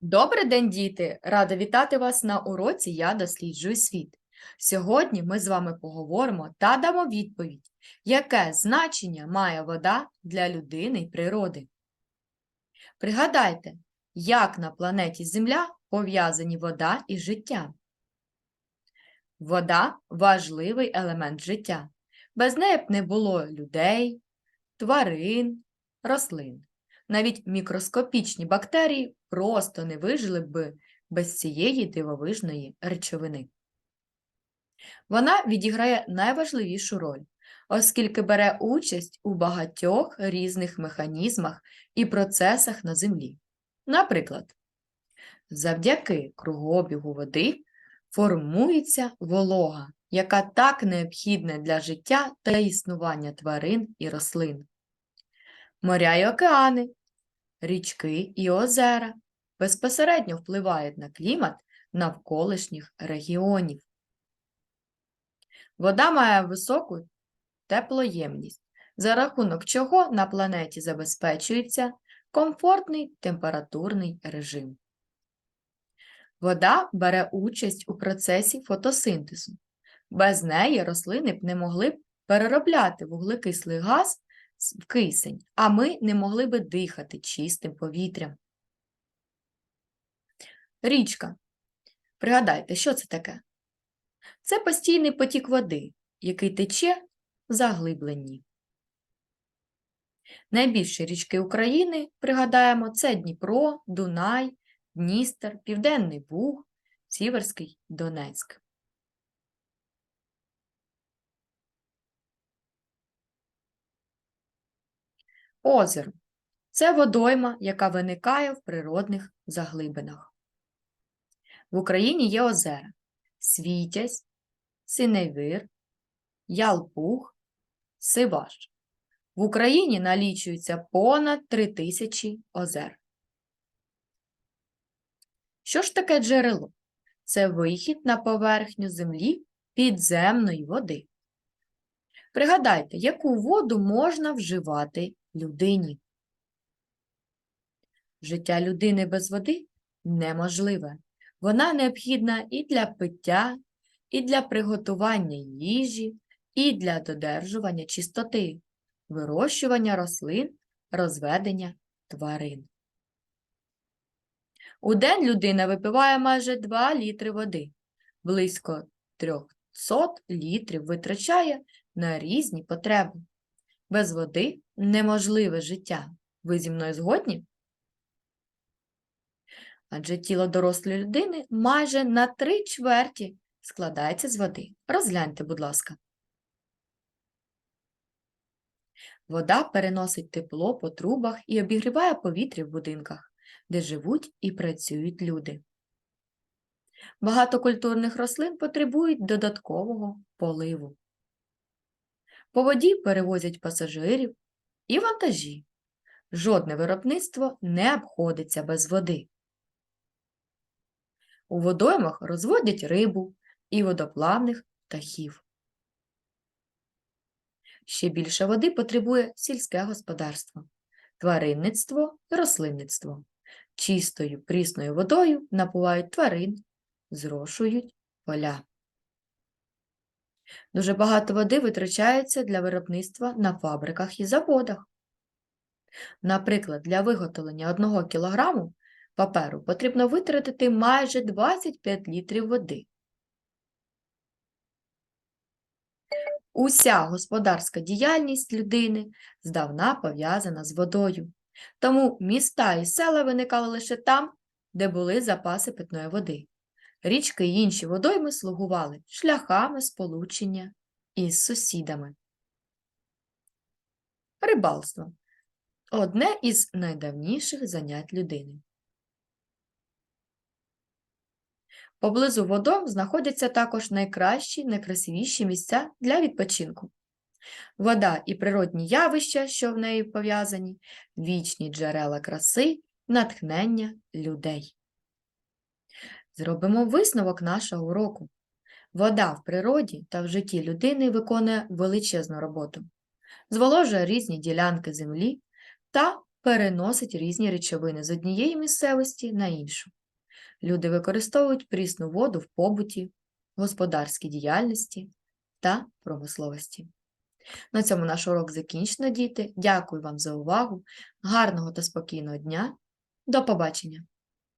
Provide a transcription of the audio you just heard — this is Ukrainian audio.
Добрий день, діти! Рада вітати вас на уроці Я досліджую світ. Сьогодні ми з вами поговоримо та дамо відповідь, яке значення має вода для людини й природи. Пригадайте, як на планеті Земля пов'язані вода і життя. Вода важливий елемент життя. Без неї б не було людей, тварин, рослин. Навіть мікроскопічні бактерії просто не вижили б без цієї дивовижної речовини. Вона відіграє найважливішу роль, оскільки бере участь у багатьох різних механізмах і процесах на Землі. Наприклад, завдяки кругообігу води формується волога, яка так необхідна для життя та існування тварин і рослин. Моря й океани, річки і озера безпосередньо впливають на клімат навколишніх регіонів. Вода має високу теплоємність, за рахунок чого на планеті забезпечується комфортний температурний режим. Вода бере участь у процесі фотосинтезу. Без неї рослини б не могли переробляти вуглекислий газ кисень, а ми не могли би дихати чистим повітрям. Річка. Пригадайте, що це таке? Це постійний потік води, який тече в заглибленні. Найбільші річки України, пригадаємо, це Дніпро, Дунай, Дністер, Південний Буг, Сіверський, Донецьк. Озеро це водойма, яка виникає в природних заглибинах. В Україні є озера Світязь, Синевир, Ялпуг, Сиваш. В Україні налічується понад 3 тисячі озер. Що ж таке джерело? Це вихід на поверхню землі підземної води. Пригадайте, яку воду можна вживати людині. Життя людини без води неможливе. Вона необхідна і для пиття, і для приготування їжі, і для додержування чистоти, вирощування рослин, розведення тварин. У день людина випиває майже 2 літри води, близько 300 літрів витрачає на різні потреби. Без води неможливе життя. Ви зі мною згодні? Адже тіло дорослої людини майже на три чверті складається з води. Розгляньте, будь ласка. Вода переносить тепло по трубах і обігріває повітря в будинках, де живуть і працюють люди. Багато культурних рослин потребують додаткового поливу. По воді перевозять пасажирів і вантажі. Жодне виробництво не обходиться без води. У водоймах розводять рибу і водоплавних птахів. Ще більше води потребує сільське господарство, тваринництво і рослинництво. Чистою прісною водою напувають тварин, зрошують поля. Дуже багато води витрачається для виробництва на фабриках і заводах. Наприклад, для виготовлення 1 кг паперу потрібно витратити майже 25 літрів води. Уся господарська діяльність людини здавна пов'язана з водою. Тому міста і села виникали лише там, де були запаси питної води. Річки й інші водойми слугували шляхами сполучення із сусідами. Рибалство одне із найдавніших занять людини. Поблизу водойм знаходяться також найкращі, найкрасивіші місця для відпочинку. Вода і природні явища, що в неї пов'язані, вічні джерела краси, натхнення людей. Зробимо висновок нашого уроку. Вода в природі та в житті людини виконує величезну роботу, зволожує різні ділянки землі та переносить різні речовини з однієї місцевості на іншу. Люди використовують прісну воду в побуті, господарській діяльності та промисловості. На цьому наш урок закінчено, діти. Дякую вам за увагу. Гарного та спокійного дня. До побачення!